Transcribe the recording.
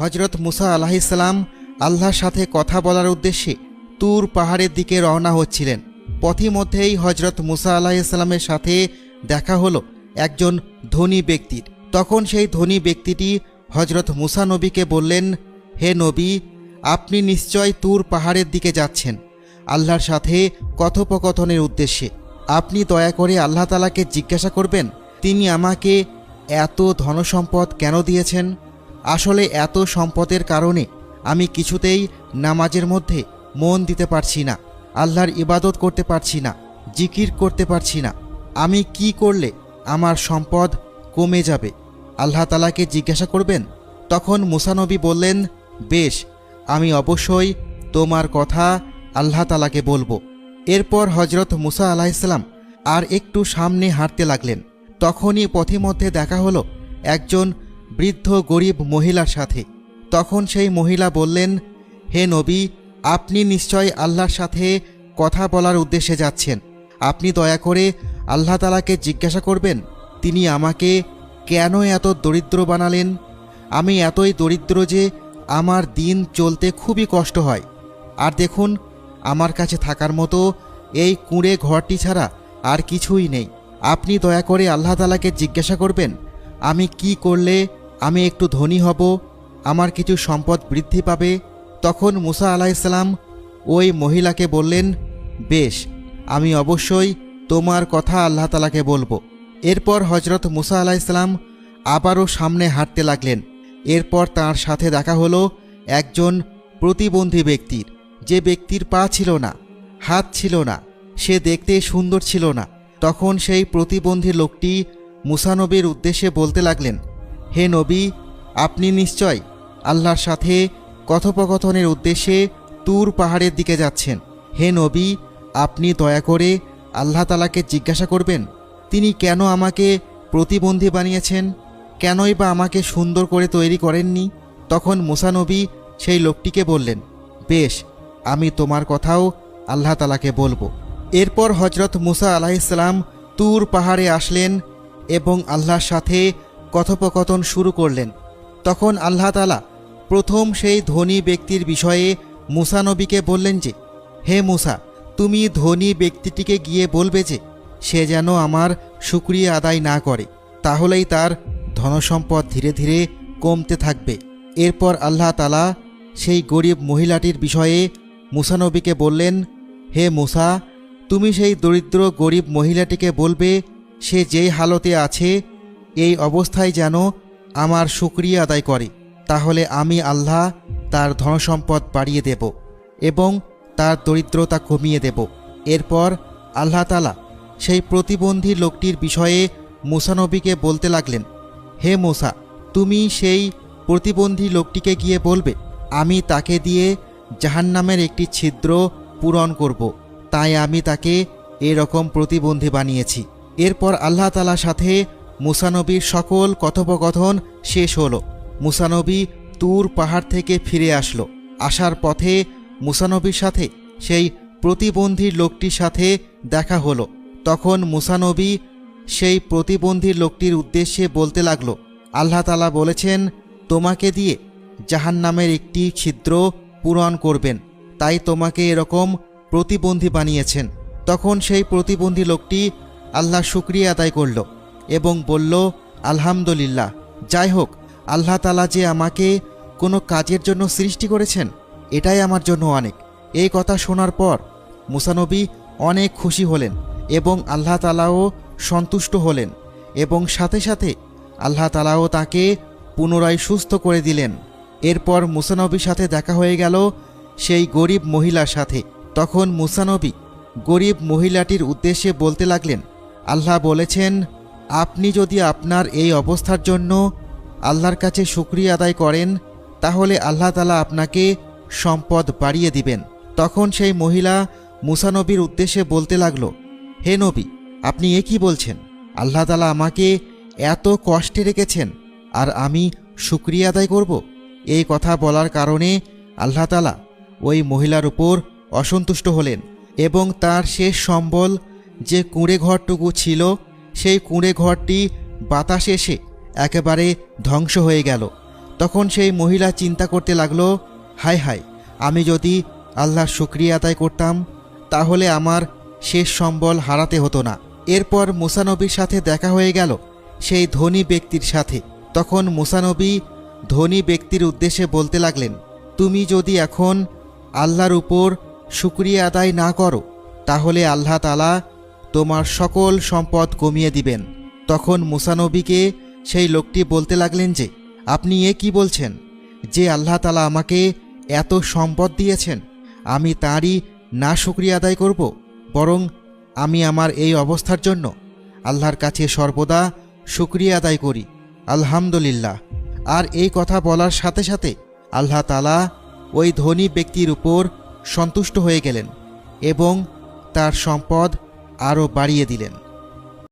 হজরত মুসা আলাহিসাল্লাম আল্লাহর সাথে কথা বলার উদ্দেশ্যে তুর পাহাড়ের দিকে রওনা হচ্ছিলেন। পথিমধ্যেই হজরত মুসা আলাহিসাল্লামের সাথে দেখা হলো একজন ধনী ব্যক্তির। তখন সেই ধনী ব্যক্তিটি হজরত মুসা নবীকে বললেন, হে নবী, আপনি নিশ্চয় তুর পাহাড়ের দিকে যাচ্ছেন আল্লাহর সাথে কথোপকথনের উদ্দেশ্যে। আপনি দয়া করে আল্লাহ তালাকে জিজ্ঞাসা করবেন, তিনি আমাকে এত ধনসম্পদ কেন দিয়েছেন? আসলে এত সম্পদের কারণে আমি কিছুতেই নামাজের মধ্যে মন দিতে পারছি না, আল্লাহর ইবাদত করতে পারছি না, জিকির করতে পারছি না। আমি কি করলে আমার সম্পদ কমে যাবে? আল্লাহ তালাকে জিজ্ঞাসা করবেন? তখন মুসানবী বললেন, বেশ, আমি অবশ্যই তোমার কথা আল্লাহ তালাকে বলব। এরপর হজরত মুসা আলাহিসাল্লাম আর একটু সামনে হাঁটতে লাগলেন। তখনই পথিমধ্যে দেখা হলো একজন বৃদ্ধ গরিব মহিলার সাথে। তখন সেই মহিলা বললেন, হে নবী, আপনি নিশ্চয় আল্লাহর সাথে কথা বলার উদ্দেশ্যে যাচ্ছেন। আপনি দয়া করে আল্লাহ তালাকে জিজ্ঞাসা করবেন, তিনি আমাকে কেন এত দরিদ্র বানালেন? আমি এতই দরিদ্র যে আমার দিন চলতে খুবই কষ্ট হয়। আর দেখুন, আমার কাছে থাকার মতো এই কুঁড়ে ঘরটি ছাড়া আর কিছুই নেই। আপনি দয়া করে আল্লাহ তালাকে জিজ্ঞাসা করবেন, আমি কি করলে আমি একটু ধনী হব, আমার কিছু সম্পদ বৃদ্ধি পাবে। তখন মুসা আলাইসাল্লাম ওই মহিলাকে বললেন, বেশ, আমি অবশ্যই তোমার কথা আল্লাহ তালাকে বলব। এরপর হজরত মুসা আলাইসাল্লাম আবারও সামনে হাঁটতে লাগলেন। এরপর তার সাথে দেখা হলো একজন প্রতিবন্ধী ব্যক্তির। যে ব্যক্তির পা ছিল না, হাত ছিল না, সে দেখতে সুন্দর ছিল না। তখন সেই প্রতিবন্ধী লোকটি মুসানবীর উদ্দেশ্যে বলতে লাগলেন হে নবী, আপনি নিশ্চয় আল্লাহর সাথে কথোপকথনের উদ্দেশ্যে তুর পাহাড়ের দিকে যাচ্ছেন। হে নবী, আপনি দয়া করে আল্লাহ তালাকে জিজ্ঞাসা করবেন, তিনি কেন আমাকে প্রতিবন্ধী বানিয়েছেন? কেনই বা আমাকে সুন্দর করে তৈরি করেননি? তখন মুসানবী সেই লোকটিকে বললেন, বেশ, আমি তোমার কথাও আল্লাহ তালাকে বলব। এরপর হজরত মুসা আলাহিসাল্লাম তুর পাহাড়ে আসলেন এবং আল্লাহর সাথে কথোপকথন শুরু করলেন। তখন আল্লাহ তালা প্রথম সেই ধনী ব্যক্তির বিষয়ে মুসানবীকে বললেন যে, হে মুসা, তুমি ধনী ব্যক্তিটিকে গিয়ে বলবে যে, সে যেন আমার সুক্রিয়া আদায় না করে, তাহলেই তার ধনসম্পদ ধীরে ধীরে কমতে থাকবে। এরপর আল্লাহ তালা সেই গরিব মহিলাটির বিষয়ে মুসানবীকে বললেন, হে মুসা, তুমি সেই দরিদ্র গরিব মহিলাটিকে বলবে, সে যেই হালতে আছে এই অবস্থায় যেন আমার সুক্রিয়া আদায় করে, তাহলে আমি আল্লাহ তার ধনসম্পদ বাড়িয়ে দেব এবং তার দরিদ্রতা কমিয়ে দেব। এরপর আল্লাহ তালা সেই প্রতিবন্ধী লোকটির বিষয়ে মুসানবীকে বলতে লাগলেন, হে মোসা, তুমি সেই প্রতিবন্ধী লোকটিকে গিয়ে বলবে, আমি তাকে দিয়ে জাহান্নামের একটি ছিদ্র পূরণ করব, তাই আমি তাকে এরকম প্রতিবন্ধী বানিয়েছি। এরপর আল্লাহ তালার সাথে মুসানবীর সকল কথোপকথন শেষ হলো। মুসানবী তুর পাহাড় থেকে ফিরে আসলো। আসার পথে মুসানবীর সাথে, সেই প্রতিবন্ধী লোকটির সাথে দেখা হলো। তখন মুসানবী সেই প্রতিবন্ধী লোকটির উদ্দেশ্যে বলতে লাগল, আল্লাহ তালা বলেছেন, তোমাকে দিয়ে জাহান্নামের একটি ছিদ্র পূরণ করবেন। তাই তোমাকে এরকম প্রতিবন্ধী বানিয়েছেন। তখন সেই প্রতিবন্ধী লোকটি আল্লাহ শুক্রিয়া আদায় করল। এবং বলল, আলহামদুলিল্লাহ। যাই হোক, আল্লাহ তালা যে আমাকে কোনো কাজের জন্য সৃষ্টি করেছেন, এটাই আমার জন্য অনেক। এই কথা শোনার পর মুসানবী অনেক খুশি হলেন এবং আল্লাহ তালাও সন্তুষ্ট হলেন এবং সাথে সাথে আল্লাহ তালাও তাকে পুনরায় সুস্থ করে দিলেন। এরপর মুসানবীর সাথে দেখা হয়ে গেল সেই গরিব মহিলার সাথে। তখন মুসানবী গরিব মহিলাটির উদ্দেশ্যে বলতে লাগলেন, আল্লাহ বলেছেন আপনি যদি আপনার এই অবস্থার জন্য আল্লাহর কাছে শুক্রিয়া আদায় করেন, তাহলে আল্লাহ তালা আপনাকে সম্পদ বাড়িয়ে দিবেন। তখন সেই মহিলা মুসানবীর উদ্দেশ্যে বলতে লাগল, হে নবী, আপনি এ কি বলছেন? আল্লাহ তালা আমাকে এত কষ্টে রেখেছেন, আর আমি শুক্রিয়া আদায় করব? এই কথা বলার কারণে আল্লাহ তালা ওই মহিলার উপর অসন্তুষ্ট হলেন এবং তার শেষ সম্বল যে কুঁড়ে ঘরটুকু ছিল সেই কুঁড়ে ঘরটি বাতাসে এসে একেবারে ধ্বংস হয়ে গেল। তখন সেই মহিলা চিন্তা করতে লাগল হায় হায় আমি যদি আল্লাহর শুক্রিয়া আদায় করতাম, তাহলে আমার শেষ সম্বল হারাতে হতো না। এরপর মুসানবীর সাথে দেখা হয়ে গেল সেই ধনী ব্যক্তির সাথে। তখন মুসানবী ধনী ব্যক্তির উদ্দেশ্যে বলতে লাগলেন, তুমি যদি এখন আল্লাহর উপর শুক্রিয়া আদায় না করো, তাহলে আল্লাহ তালা তোমার সকল সম্পদ কমিয়ে দিবেন। তখন মুসানবীকে সেই লোকটি বলতে লাগলেন যে, আপনি এ কি বলছেন? যে আল্লাহ তালা আমাকে এত সম্পদ দিয়েছেন, আমি তাঁরই না শুক্রিয়া আদায় করব, বরং আমি আমার এই অবস্থার জন্য আল্লাহর কাছে সর্বদা শুক্রিয়া আদায় করি, আলহামদুলিল্লাহ। আর এই কথা বলার সাথে সাথে আল্লাহ তালা ওই ধনী ব্যক্তির উপর সন্তুষ্ট হয়ে গেলেন এবং তার সম্পদ আরও বাড়িয়ে দিলেন।